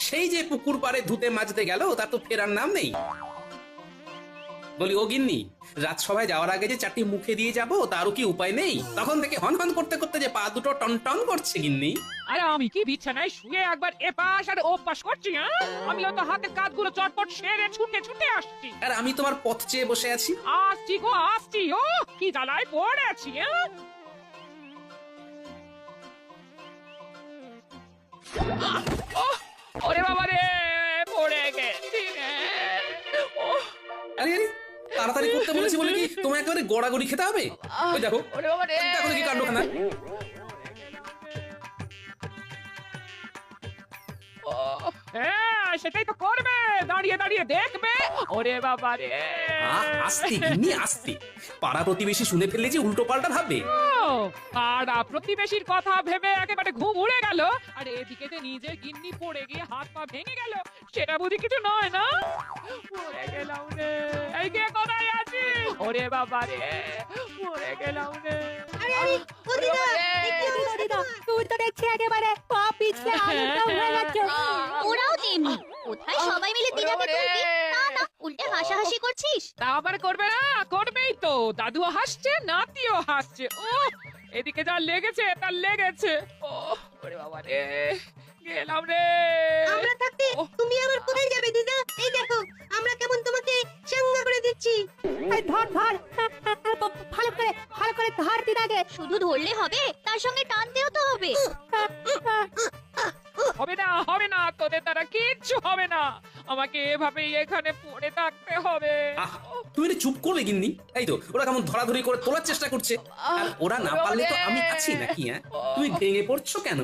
সেই যে পুকুর পাড়ে ধুতে মাজতে গেল তার তো ফেরার নাম নেই। বলি ও গিন্নি রাজসভায় যাওয়ার আগে যে চারটি মুখে দিয়ে যাব তারও কি উপায় নেই? তখন থেকে হন হন করতে করতে যে পা দুটো টন টন করছে গিন্নি। আরে আমি কি বিছানায় শুয়ে একবার এপাশ আর ওপাশ করছি হ্যাঁ? আমিও তো হাতের কাজগুলো চটপট সেরে ছুটে ছুটে আসছি। আর আমি তোমার পথ চেয়ে বসে আছি। আসছি গো আসছি ও কি জ্বালায় পড়েছি হ্যাঁ? ওহ, ওরে বাবা রে পড়ে গেছি রে। ওহ, আরে আরে তাড়াতাড়ি করতে বলেছি বলে কি তোমায় একেবারে গড়াগড়ি খেতে হবে? ওই দেখো ওরে বাবা রে। দেখো দেখি কাণ্ডখানা। ওহ, হ্যাঁ সেটাই তো করবে দাঁড়িয়ে দাঁড়িয়ে দেখবে। ওরে বাবা রে। আস্তে গিন্নি আস্তে। পাড়া প্রতিবেশী শুনে ফেললে যে উল্টো পাল্টা ভাববে। ও, পাড়া প্রতিবেশীর কথা ভেবে একেবারে ঘুম উড়ে গেল। আর এদিকে যে নিজে গিন্নি পড়ে গিয়ে হাত পা ভেঙে গেল। সেটা বুঝি কিছু নয় না? পড়ে গেলাম রে। এই কে কোথায় আছিস? ওরে বাবা রে। পড়ে গেলাম রে। আরে আরে ও দিদা দিদা দিদা তুই তো দেখছি একেবারে পা পিছলে আলুটা উড়ে যাচ্ছে। ওরাও তেমনি কোথায় সবাই মিলে দিদাকে তুলবি? না না উল্টে হাসাহাসি করছিস? তা আবার করবে না? করবেই তো। দাদুও হাসছে নাতিও হাসছে। ও এদিকে যা লেগেছে তার লেগেছে। ও ওরে বাবা রে। গেলাম রে। আমরা থাকতে তুমি আবার কোথায় যাবে দিদা? এই দেখো আমরা কেমন তোমাকে চাঙ্গা করে দিচ্ছি। ধর ধর। ভালো করে ভালো করে ধর দিদাকে। শুধু ধরলে হবে তার সঙ্গে টানতেও তো হবে। হবে না হবে না তোদের দ্বারা কিচ্ছু হবে না। আমাকে এভাবেই এখানে পড়ে থাকতে হবে। তুমি একটু চুপ করবে গিন্নি। এই তো ওরা কেমন ধরাধরি করে তোলার চেষ্টা করছে। আর ওরা না পারলে তো আমি আছি নাকি হ্যাঁ? তুমি ভেঙে পড়ছো কেন?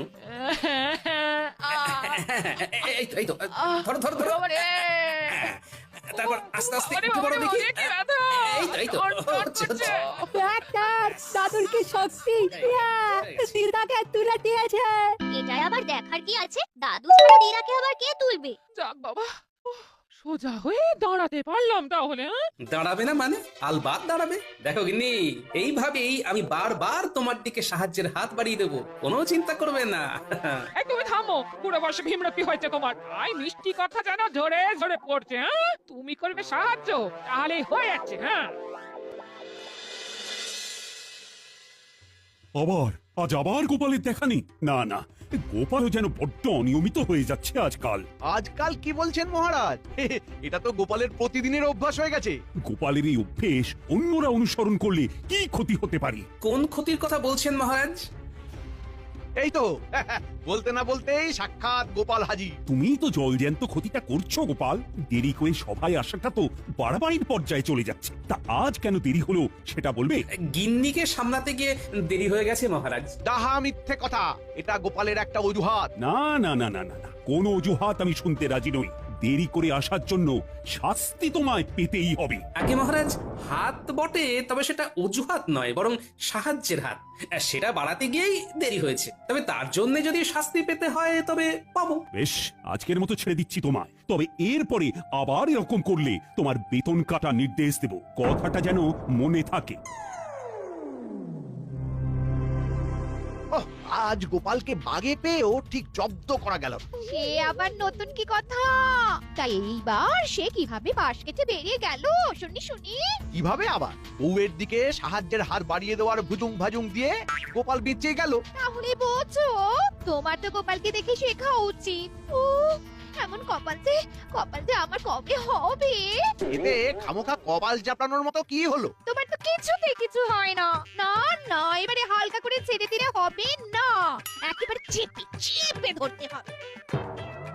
এই তো এই তো ধরো ধরো ধরো। তারপর আস্তে আস্তে একটু বড় দেখি। এই তো এই তো। হচ্ছে হচ্ছে ডাক্তার দাদুর কি শক্তি দিদাকে তুলে দিয়েছে। এটাই আবার দেখার কি আছে? দাদু ছাড়া দিদাকে আবার কে তুলবে? যাক বাবা। সোজা হয়ে দাঁড়াতে পারলাম তাহলে হ্যাঁ? দাঁড়াবে না মানে? আলবাদ দাঁড়াবে। দেখো গিন্নি এইভাবেই আমি বারবার তোমার দিকে সাহায্যের হাত বাড়িয়ে দেবো। কোনো চিন্তা করবে না। এই তুমি থামো পুরো বয়সে ভীমরতি হয়েছে তোমার। আই মিষ্টি কথা যেন ঝরে ঝরে পড়ছে হ্যাঁ? তুমি করবে সাহায্য তাহলেই হয়ে যাচ্ছে হ্যাঁ? আবার আজ আবার গোপালের দেখা নেই? না না গোপাল গোপালও যেন বড্ড অনিয়মিত হয়ে যাচ্ছে আজকাল। আজকাল কি বলছেন মহারাজ? এটা তো গোপালের প্রতিদিনের অভ্যাস হয়ে গেছে। গোপালের এই অভ্যেস অন্যরা অনুসরণ করলে কি ক্ষতি হতে পারে? কোন ক্ষতির কথা বলছেন মহারাজ? এই তো। বলতে না বলতেই সাক্ষাৎ গোপাল হাজি। তুমি তো জলজ্যান্ত ক্ষতিটা করছ গোপাল। দেরি করে সভায় আসাটা তো বাড়াবাড়ির পর্যায়ে চলে যাচ্ছে। তা আজ কেন দেরি হলো সেটা বলবে? গিন্নিকে সামলাতে গিয়ে দেরি হয়ে গেছে মহারাজ। ডাহা মিথ্যে কথা। এটা গোপালের একটা অজুহাত। না না না না না না। কোনো অজুহাত আমি শুনতে রাজি নই। দেরি করে আসার জন্য শাস্তি তোমায় পেতেই হবে। আগে মহারাজ হাত বটে তবে সেটা অজুহাত নয় বরং সাহায্যের হাত। আর সেটা বাড়াতে গিয়েই দেরি হয়েছে। তবে তার জন্য যদি শাস্তি পেতে হয় তবে পাবো। বেশ আজকের মতো ছেড়ে দিচ্ছি তোমায়। তবে এরপরে আবার এরকম করলে তোমার বেতন কাটা নির্দেশ দেব। কথাটা যেন মনে থাকে। ওহ, আজ গোপালকে বাগে পেয়েও ঠিক জব্দ করা গেল। সে আবার নতুন কি কথা? তাই এইবার সে কীভাবে বাস কেটে বেরিয়ে গেল? শুনি শুনি। কীভাবে আবার? বউয়ের দিকে সাহায্যের হার বাড়িয়ে দেওয়ার ভুজুং ভাজুং দিয়ে গোপাল বেঁচে গেল। তাহলে বোঝো তোমার তো গোপালকে দেখে শেখা উচিত। ও এমন কপাল যে কপাল যে আমার কবে হবে? এতে খামোখা কপাল চাপড়ানোর মতো কি হলো? তোমার তো কিছুতেই কিছু হয় না। না না এবারে হালকা করে ছেড়ে দিলে হবে না। একেবারে চেপে চেপে ধরতে হবে।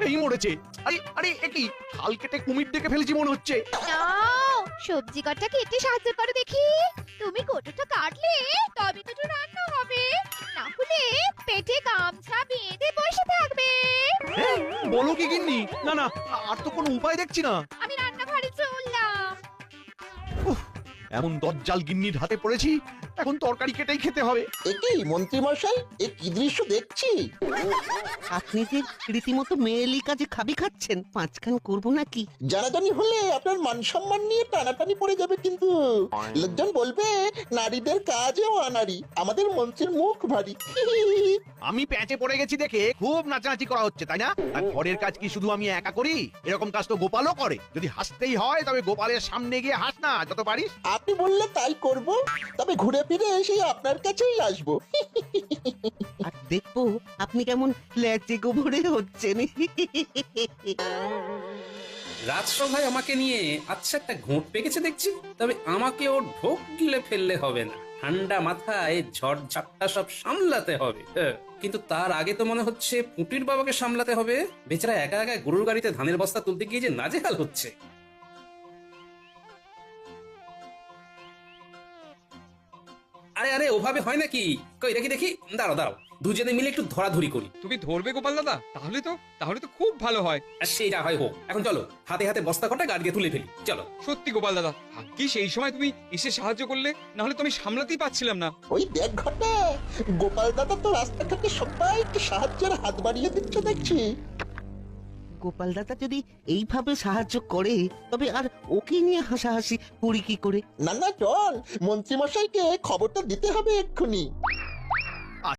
এই মরেছে। আরে আরে একই খাল কেটে কুমির ডেকে ফেলেছি মনে হচ্ছে। নাও সবজি কটা কেটে সাহায্য করো দেখি। তুমি কোটোটা কাটলে তবে তো একটু রান্না হবে। না হলে পেটে গামছা বেঁধে বসে থাকবে। হ্যাঁ, বলো কি গিন্নি? না না আর তো কোনো উপায় দেখছি না। এমন দজ্জাল গিন্নির হাতে পড়েছি এখন তরকারি কেটেই খেতে হবে? একই মন্ত্রী মশাই এ কি দৃশ্য দেখছি? আপনি যে রীতিমতো মেয়েলি কাজে খাবি খাচ্ছেন পাঁচখান করব নাকি? জানাজানি হলে আপনার মান সম্মান নিয়ে টানাটানি পড়ে যাবে কিন্তু। লোকজন বলবে নারীদের কাজেও আনারি আমাদের মন্ত্রীর মুখ ভারী। আমি প্যাঁচে পড়ে গেছি দেখে খুব নাচানাচি করা হচ্ছে তাই না? আর ঘরের কাজ কি শুধু আমি একা করি? এরকম কাজ তো গোপালও করে। যদি হাসতেই হয় তবে গোপালের সামনে গিয়ে হাস না যত পারিস। আপনি বললে তাই করব তবে ঘুরে ফিরে এসে আপনার কাছেই আসব। আর দেখব আপনি কেমন ল্যাচে গোবরে হচ্ছেন। রাজসভায় আমাকে নিয়ে আচ্ছা একটা ঘোট পেকেছে দেখছি তবে আমাকে ও ঢোক গিলে ফেললে হবে না। ঠান্ডা মাথায় ঝড় ঝাপটা সব সামলাতে হবে। হ্যাঁ, কিন্তু তার আগে তো মনে হচ্ছে পুটির বাবাকে সামলাতে হবে। বেচারা একা একা গরুর গাড়িতে ধানের বস্তা তুলতে গিয়ে যে নাজেহাল হচ্ছে। আরে আরে ওভাবে হয় নাকি? কই দেখি দেখি। দাঁড়াও দাঁড়াও। দুজনে মিলে একটু ধরাধরি করি। তুমি ধরবে গোপাল দাদা? তাহলে তো তাহলে তো খুব ভালো হয়। আর সেই যা হয় হোক। এখন চলো হাতে হাতে বস্তা কটা গাড়িতে তুলে ফেলি। চলো। সত্যি গোপাল দাদা কি সেই সময় তুমি এসে সাহায্য করলে না হলে তো আমি সামলাতেই পারছিলাম না। ওই দেখ ঘটা গোপাল দাদা তো রাস্তাঘাটে সবাইকে সাহায্যের হাত বাড়িয়ে দিচ্ছে দেখছি। গোপাল দাদা যদি এইভাবে সাহায্য করে, তবে আর ওকে নিয়ে হাসাহাসি করি কি করে? না না, চল। মন্ত্রী মশাইকে খবরটা দিতে হবে এক্ষুনি।